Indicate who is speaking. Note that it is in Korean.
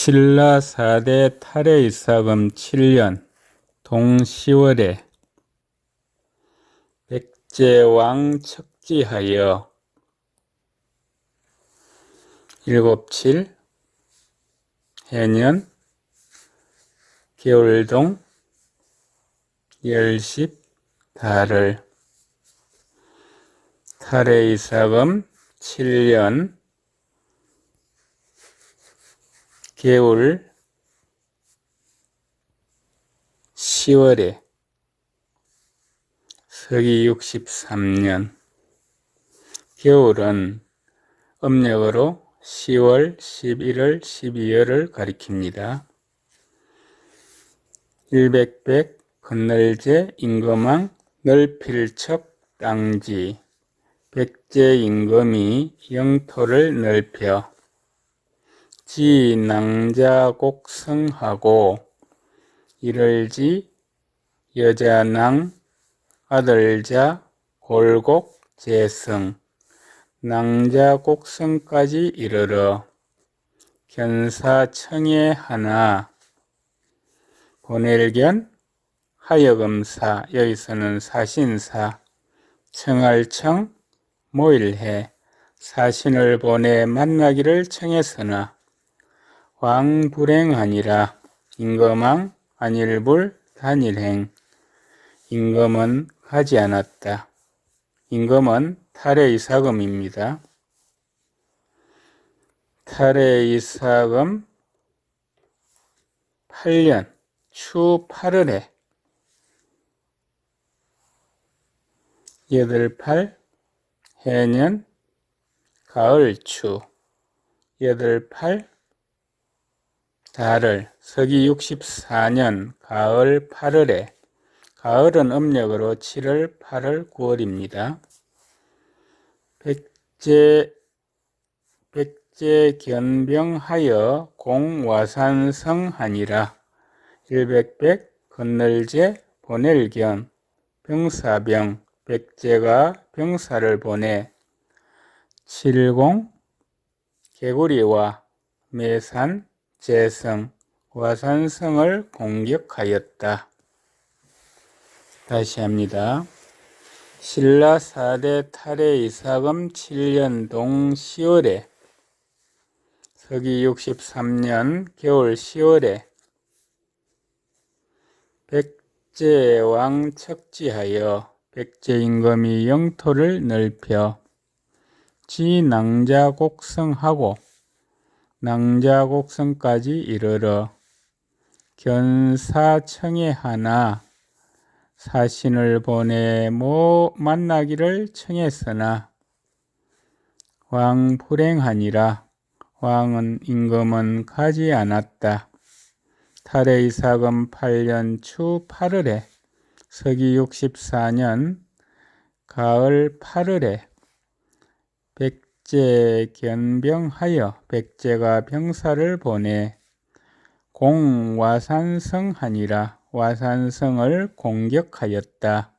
Speaker 1: 신라 4대 탈해이사금 7년 동 10월에 백제왕 척지하여 일곱칠 해년 겨울동 열십 달을 탈해이사금 7년 개울 10월에 서기 63년 겨울은 음력으로 10월, 11월, 12월을 가리킵니다. 일백백 건널제 임금왕 넓힐척 땅지 백제 임금이 영토를 넓혀 지 낭자곡성하고 이를지 여자낭 아들자 골곡 재성. 낭자곡성까지 이르러 견사청에 하나 보낼견 하여금사. 여기서는 사신사. 청할청 모일해. 사신을 보내 만나기를 청했으나 왕불행하니라 임금왕 안일불 단일행 임금은 가지 않았다. 임금은 탈해이사금입니다. 탈해이사금 8년 추 8월에 여덟팔 해년 가을추 여덟팔 달을 서기 64년 가을 8월에 가을은 음력으로 7월, 8월, 9월입니다. 백제 백제 견병하여 공와산성하니라 일백백 건널제 보낼견 병사병 백제가 병사를 보내 칠공 개구리와 매산 재성, 와산성을 공격하였다. 다시 합니다. 신라 4대 탈해 이사금 7년 동 10월에 서기 63년 겨울 10월에 백제왕 척지하여 백제 임금이 영토를 넓혀 지낭자 곡성하고 낭자곡성까지 이르러 견사청에 하나 사신을 보내 모 만나기를 청했으나 왕 불행하니라 왕은 임금은 가지 않았다. 탈해이사금 8년 추 8월에 서기 64년 가을 8월에 백 백제 견병하여 백제가 병사를 보내 공와산성하니라 와산성을 공격하였다.